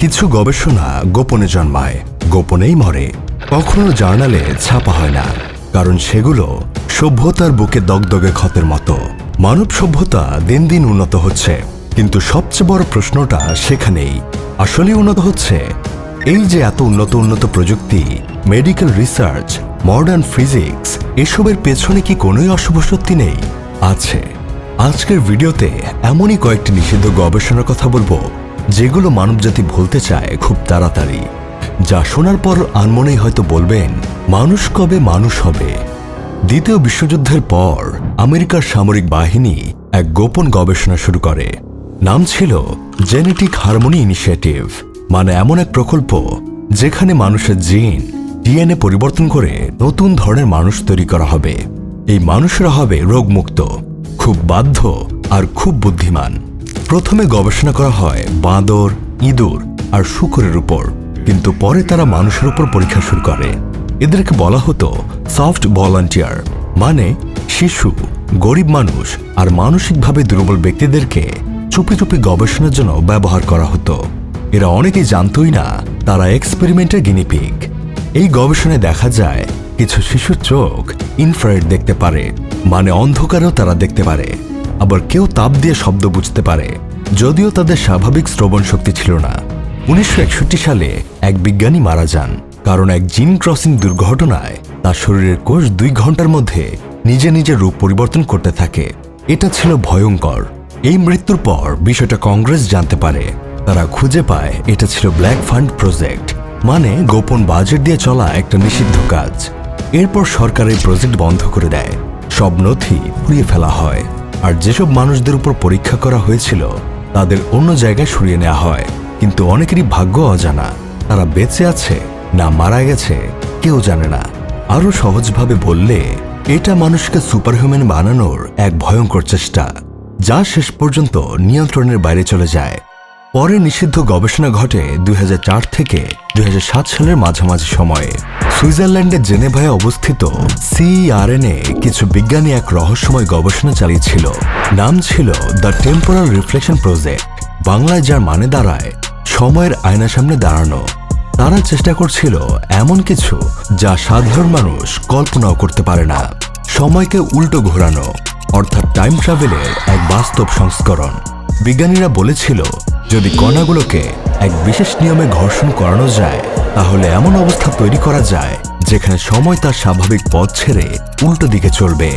কিছু গবেষণা গোপনে জন্মায়, গোপনেই মরে। কখনো জার্নালে ছাপা হয় না, কারণ সেগুলো সভ্যতার বুকে দগদগে ক্ষতের মতো। মানব সভ্যতা দিন দিন উন্নত হচ্ছে, কিন্তু সবচেয়ে বড় প্রশ্নটা সেখানেই। আসলে উন্নত হচ্ছে? এই যে এত উন্নত উন্নত প্রযুক্তি মেডিকেল রিসার্চ মডার্ন ফিজিক্স এসবের পেছনে কি কোনোই অশুভ সত্যি নেই? আছে। আজকের ভিডিওতে এমনই কয়েকটি নিষিদ্ধ গবেষণার কথা বলব যেগুলো মানবজাতি ভুলতে চায় খুব তাড়াতাড়ি। যা শোনার পর আনমনেই হয়তো বলবেন, মানুষ কবে মানুষ হবে? দ্বিতীয় বিশ্বযুদ্ধের পর আমেরিকার সামরিক বাহিনী এক গোপন গবেষণা শুরু করে। নাম ছিল জেনেটিক হারমোনি ইনিশিয়েটিভ মানে এমন এক প্রকল্প যেখানে মানুষের জিন, ডিএনএ পরিবর্তন করে নতুন ধরনের মানুষ তৈরি করা হবে। এই মানুষরা হবে রোগমুক্ত, খুব বাধ্য আর খুব বুদ্ধিমান। প্রথমে গবেষণা করা হয় বাঁদর, ইঁদুর আর শুকরের উপর। কিন্তু পরে তারা মানুষের উপর পরীক্ষা শুরু করে। এদেরকে বলা হতো সফট ভলান্টিয়ার মানে শিশু, গরিব মানুষ আর মানসিকভাবে দুর্বল ব্যক্তিদেরকে চুপি চুপি গবেষণার জন্য ব্যবহার করা হতো। এরা অনেকেই জানতই না তারা এক্সপেরিমেন্টের গিনিপিক এই গবেষণায় দেখা যায় কিছু শিশুর চোখ ইনফ্রারেড দেখতে পারে মানে অন্ধকারেও তারা দেখতে পারে। আবার কেউ তাপ দিয়ে শব্দ বুঝতে পারে। যদিও তাদের স্বাভাবিক শ্রবণ শক্তি ছিল না, উনিশশো একষট্টি সালে এক বিজ্ঞানী মারা যান, কারণ এক জিন ক্রসিং দুর্ঘটনায় তার শরীরের কোষ দুই ঘণ্টার মধ্যে নিজে নিজে রূপ পরিবর্তন করতে থাকে। এটা ছিল ভয়ঙ্কর। এই মৃত্যুর পর বিষয়টা কংগ্রেস জানতে পারে। তারা খুঁজে পায়, এটা ছিল ব্ল্যাক ফান্ড প্রজেক্ট মানে গোপন বাজেট দিয়ে চলা একটা নিষিদ্ধ কাজ। এরপর সরকার এই প্রজেক্ট বন্ধ করে দেয়। সব নথি পুড়িয়ে ফেলা হয়। আর যেসব মানুষদের উপর পরীক্ষা করা হয়েছিল তাদের অন্য জায়গায় সরিয়ে নেওয়া হয়। কিন্তু অনেকেরই ভাগ্য অজানা। তারা বেঁচে আছে না মারা গেছে, কেউ জানে না। আরও সহজভাবে বললে, এটা মানুষকে সুপারহিউম্যান বানানোর এক ভয়ঙ্কর চেষ্টা, যা শেষ পর্যন্ত নিয়ন্ত্রণের বাইরে চলে যায়। পরে নিষিদ্ধ গবেষণা ঘটে দুই হাজার চার থেকে দুই হাজার সাত সালের মাঝামাঝি সময়ে। সুইজারল্যান্ডের জেনেভায় অবস্থিত সিআরএনএ কিছু বিজ্ঞানী এক রহস্যময় গবেষণা চালিয়েছিল। নাম ছিল দ্য টেম্পোরাল রিফ্লেকশন প্রজেক্ট। বাংলায় যার মানে দাঁড়ায়, সময়ের আয়না সামনে দাঁড়ানো। তারা চেষ্টা করছিল এমন কিছু যা সাধারণ মানুষ কল্পনাও করতে পারে না। সময়কে উল্টো ঘোরানো, অর্থাৎ টাইম ট্রাভেলের এক বাস্তব সংস্করণ। বিজ্ঞানীরা বলেছিল যদি কণাগুলোকে এক বিশেষ নিয়মে ঘর্ষণ করানো যায়, তাহলে এমন অবস্থা তৈরি করা যায়, যেখানে সময় তার স্বাভাবিক পথ ছেড়ে উল্টো দিকে চলবে।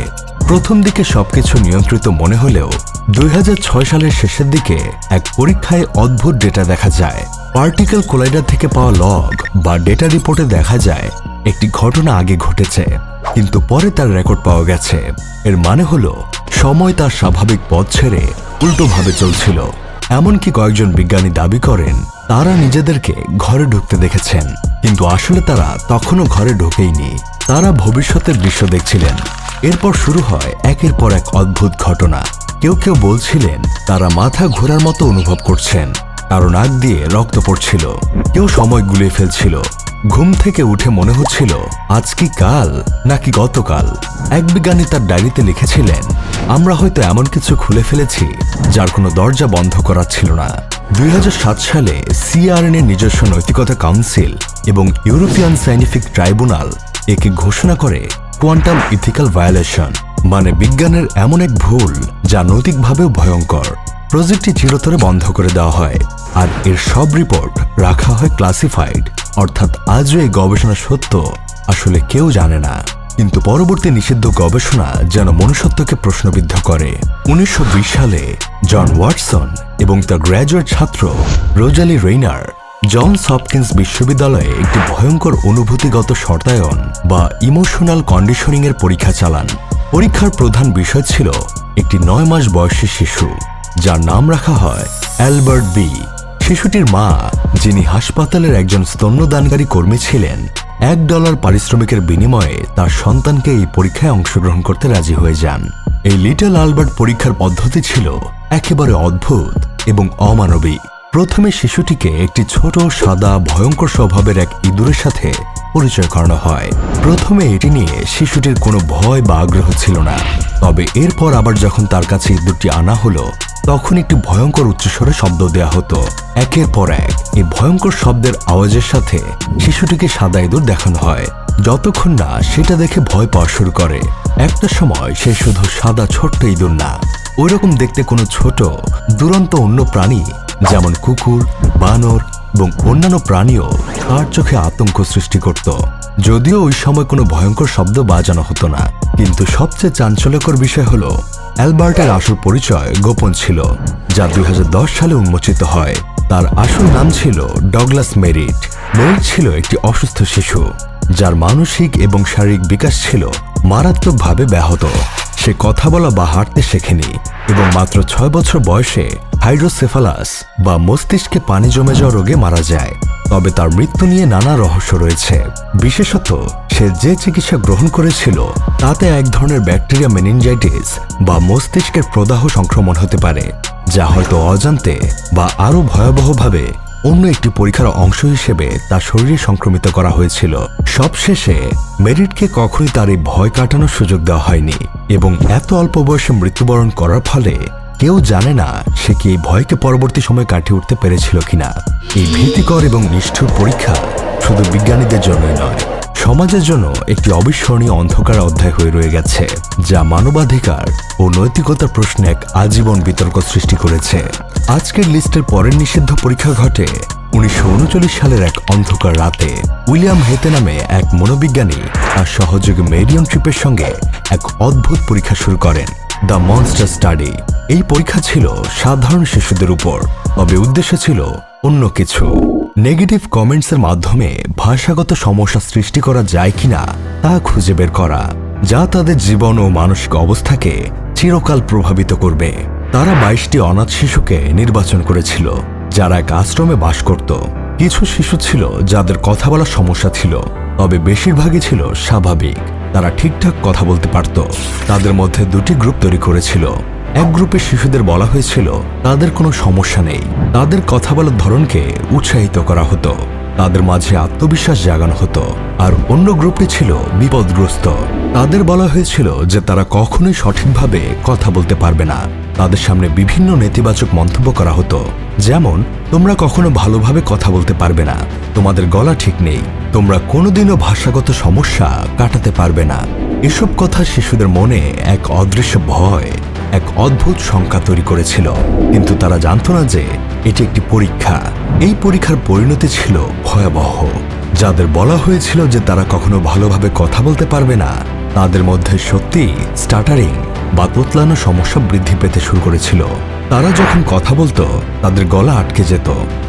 প্রথম দিকে সবকিছু নিয়ন্ত্রিত মনে হলেও দুই হাজার ছয় সালের শেষের দিকে এক পরীক্ষায় অদ্ভুত ডেটা দেখা যায়। পার্টিকেল কোলাইডার থেকে পাওয়া লগ বা ডেটা রিপোর্টে দেখা যায়, একটি ঘটনা আগে ঘটেছে, কিন্তু পরে তার রেকর্ড পাওয়া গেছে। এর মানে হলো, সময় তার স্বাভাবিক পথ ছেড়ে উল্টোভাবে চলছিল। এমনকি কয়েকজন বিজ্ঞানী দাবি করেন, তারা নিজেদেরকে ঘরে ঢুকতে দেখেছেন। কিন্তু আসলে তারা তখনও ঘরে ঢোকেইনি। তারা ভবিষ্যতের দৃশ্য দেখছিলেন। এরপর শুরু হয় একের পর এক অদ্ভুত ঘটনা। কেউ কেউ বলছিলেন, তারা মাথা ঘোরার মতো অনুভব করছেন, কারণ নাক দিয়ে রক্ত পড়ছিল। কেউ সময় গুলিয়ে ফেলছিল। ঘুম থেকে উঠে মনে হচ্ছিল, আজ কি কাল, নাকি গতকাল? এক বিজ্ঞানী তার ডায়েরিতে লিখেছিলেন, আমরা হয়তো এমন কিছু খুলে ফেলেছি, যার কোনো দরজা বন্ধ করা ছিল না। দুই হাজার সাত সালে সিআরএন এর নিজস্ব নৈতিকতা কাউন্সিল এবং ইউরোপিয়ান সাইন্টিফিক ট্রাইব্যুনাল একে ঘোষণা করে কোয়ান্টাম ইথিক্যাল ভায়োলেশন মানে বিজ্ঞানের এমন এক ভুল যা নৈতিকভাবেও ভয়ঙ্কর। প্রজেক্টটি চিরতরে বন্ধ করে দেওয়া হয়, আর এর সব রিপোর্ট রাখা হয় ক্লাসিফাইড। অর্থাৎ আজও এই গবেষণা সত্য, আসলে কেউ জানে না। কিন্তু পরবর্তী নিষিদ্ধ গবেষণা যেন মনুষ্যত্বকে প্রশ্নবিদ্ধ করে। উনিশশো বিশ সালে জন ওয়াটসন এবং তার গ্র্যাজুয়েট ছাত্র রোজালি রেইনার জনস হপকিন্স বিশ্ববিদ্যালয়ে একটি ভয়ঙ্কর অনুভূতিগত শর্তায়ন বা ইমোশনাল কন্ডিশনিং এর পরীক্ষা চালান। পরীক্ষার প্রধান বিষয় ছিল একটি নয় মাস বয়সী শিশু, যার নাম রাখা হয় অ্যালবার্ট বি। শিশুটির মা, যিনি হাসপাতালের একজন স্তন্যদানকারী কর্মী ছিলেন, এক ডলার পারিশ্রমিকের বিনিময়ে তার সন্তানকে এই পরীক্ষায় অংশগ্রহণ করতে রাজি হয়ে যান। এই লিটল আলবার্ট পরীক্ষার পদ্ধতি ছিল একেবারে অদ্ভুত এবং অমানবিক প্রথমে শিশুটিকে একটি ছোট, সাদা, ভয়ঙ্কর স্বভাবের এক ইঁদুরের সাথে পরিচয় করানো হয়। প্রথমে এটি নিয়ে শিশুটির কোনো ভয় বা আগ্রহ ছিল না। তবে এরপর আবার যখন তার কাছে ইঁদুরটি আনা হলো তখন একটি ভয়ঙ্কর উচ্চস্বরে শব্দ দেয়া হতো। একের পর এক, এই ভয়ঙ্কর শব্দের আওয়াজের সাথে শিশুটিকে সাদা ইঁদুর দেখানো হয়। যতক্ষণ না সেটা দেখে ভয় পাওয়া শুরু করে। একটা সময় সে শুধু সাদা ছোট্ট ইঁদুর না, ওইরকম দেখতে কোনো ছোট, দুরন্ত অন্য প্রাণী, যেমন কুকুর, বানর এবং অন্যান্য প্রাণীও তার চোখে আতঙ্ক সৃষ্টি করত। যদিও ওই সময় কোনো ভয়ঙ্কর শব্দ বাজানো হতো না, কিন্তু সবচেয়ে চাঞ্চল্যকর বিষয় হলো অ্যালবার্টের আসল পরিচয় গোপন ছিল, যা দু হাজার দশ সালে উন্মোচিত হয়। তার আসল নাম ছিল ডগলাস মেরিট। মেরিট ছিল একটি অসুস্থ শিশু, যার মানসিক এবং শারীরিক বিকাশ ছিল মারাত্মকভাবে ব্যাহত। সে কথা বলা বা হাঁটতে শেখেনি এবং মাত্র ছয় বছর বয়সে হাইড্রোসেফালাস বা মস্তিষ্কে পানি জমে যাওয়া রোগে মারা যায়। তবে তার মৃত্যু নিয়ে নানা রহস্য রয়েছে। বিশেষত, সে যে চিকিৎসা গ্রহণ করেছিল, তাতে এক ধরনের ব্যাকটেরিয়া মেনিনজাইটিস বা মস্তিষ্কের প্রদাহ সংক্রমণ হতে পারে, যা হয়তো অজান্তে বা আরও ভয়াবহভাবে অন্য একটি পরীক্ষার অংশ হিসেবে তার শরীরে সংক্রমিত করা হয়েছিল। সবশেষে, মেরিটকে কখনোই তার এই ভয় কাটানোর সুযোগ দেওয়া হয়নি এবং এত অল্প বয়সে মৃত্যুবরণ করার ফলে কেউ জানে না সে কি এই ভয়কে পরবর্তী সময় কাটিয়ে উঠতে পেরেছিল কিনা। এই ভীতিকর এবং নিষ্ঠুর পরীক্ষা শুধু বিজ্ঞানীদের জন্যই নয়, সমাজের জন্য একটি অবিস্মরণীয় অন্ধকার অধ্যায় হয়ে রয়ে গেছে, যা মানবাধিকার ও নৈতিকতার প্রশ্নে এক আজীবন বিতর্ক সৃষ্টি করেছে। আজকের লিস্টের পরের নিষিদ্ধ পরীক্ষা ঘটে উনিশশো উনচল্লিশ সালের এক অন্ধকার রাতে। উইলিয়াম হেতে নামে এক মনোবিজ্ঞানী তার সহযোগী মেরিয়ন ট্রিপের সঙ্গে এক অদ্ভুত পরীক্ষা শুরু করেন। The monster study. এই পরীক্ষা ছিল সাধারণ শিশুদের উপর, তবে উদ্দেশ্য ছিল অন্য কিছু। নেগেটিভ কমেন্টসের মাধ্যমে ভাষাগত সমস্যা সৃষ্টি করা যায় কিনা তা খুঁজে বের করা, যা তাদের জীবন ও মানসিক অবস্থাকে চিরকাল প্রভাবিত করবে। তারা বাইশটি অনাথ শিশুকে নির্বাচন করেছিল, যারা এক আশ্রমে বাস করত। কিছু শিশু ছিল যাদের কথা বলার সমস্যা ছিল, তবে বেশিরভাগই ছিল স্বাভাবিক। তারা ঠিকঠাক কথা বলতে পারত। তাদের মধ্যে দুটি গ্রুপ তৈরি করেছিল। এক গ্রুপে শিশুদের বলা হয়েছিল, তাদের কোনো সমস্যা নেই। তাদের কথা বলার ধরনকে উৎসাহিত করা হতো। তাদের মাঝে আত্মবিশ্বাস জাগানো হতো, আর অন্য গ্রুপটি ছিল বিপদগ্রস্ত। তাদের বলা হয়েছিল যে তারা কখনোই সঠিকভাবে কথা বলতে পারবে না। তাদের সামনে বিভিন্ন নেতিবাচক মন্তব্য করা হতো, যেমন, তোমরা কখনো ভালোভাবে কথা বলতে পারবে না, তোমাদের গলা ঠিক নেই, তোমরা কোনোদিনও ভাষাগত সমস্যা কাটাতে পারবে না। এসব কথা শিশুদের মনে এক অদৃশ্য ভয় এক অদ্ভুত শঙ্কা তৈরি করেছিল। কিন্তু তারা জানতো না যে এটি একটি পরীক্ষা। এই পরীক্ষার পরিণতি ছিল ভয়াবহ। যাদের বলা হয়েছিল যে তারা কখনো ভালোভাবে কথা বলতে পারবে না, তাদের মধ্যে সত্যি স্টার্টারিং বা তোতলানো সমস্যা বৃদ্ধি পেতে শুরু করেছিল। তারা যখন কথা বলতো, তাদের গলা আটকে যেত,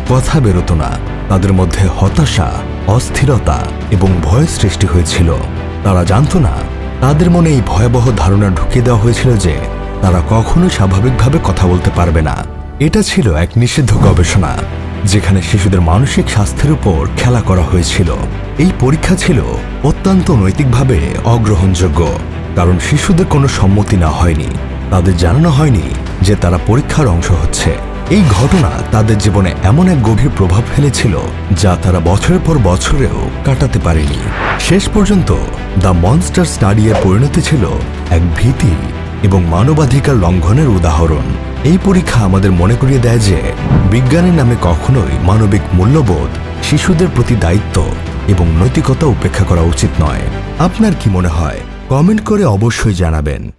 কথা বেরোতো না, তাদের মধ্যে হতাশা, অস্থিরতা এবং ভয় সৃষ্টি হয়েছিল। তারা জানতো না, তাদের মনে এই ভয়াবহ ধারণা ঢুকিয়ে দেওয়া হয়েছিল যে তারা কখনোই স্বাভাবিকভাবে কথা বলতে পারবে না। এটা ছিল এক নিষিদ্ধ গবেষণা, যেখানে শিশুদের মানসিক স্বাস্থ্যের উপর খেলা করা হয়েছিল। এই পরীক্ষা ছিল অত্যন্ত নৈতিকভাবে অগ্রহণযোগ্য, কারণ শিশুদের কোনো সম্মতি না হয়নি। তাদের জানানো হয়নি যে তারা পরীক্ষার অংশ হচ্ছে। এই ঘটনা তাদের জীবনে এমন এক গভীর প্রভাব ফেলেছিল, যা তারা বছরের পর বছরেও কাটাতে পারেনি। শেষ পর্যন্ত দ্য মনস্টার স্টাডি পরিণতি ছিল এক ভীতি এবং মানবাধিকার লঙ্ঘনের উদাহরণ। এই পরীক্ষা আমাদের মনে করিয়ে দেয় যে, বিজ্ঞানের নামে কখনোই মানবিক মূল্যবোধ শিশুদের প্রতি দায়িত্ব এবং নৈতিকতা উপেক্ষা করা উচিত নয়। আপনার কি মনে হয়? কমেন্ট করে অবশ্যই জানাবেন।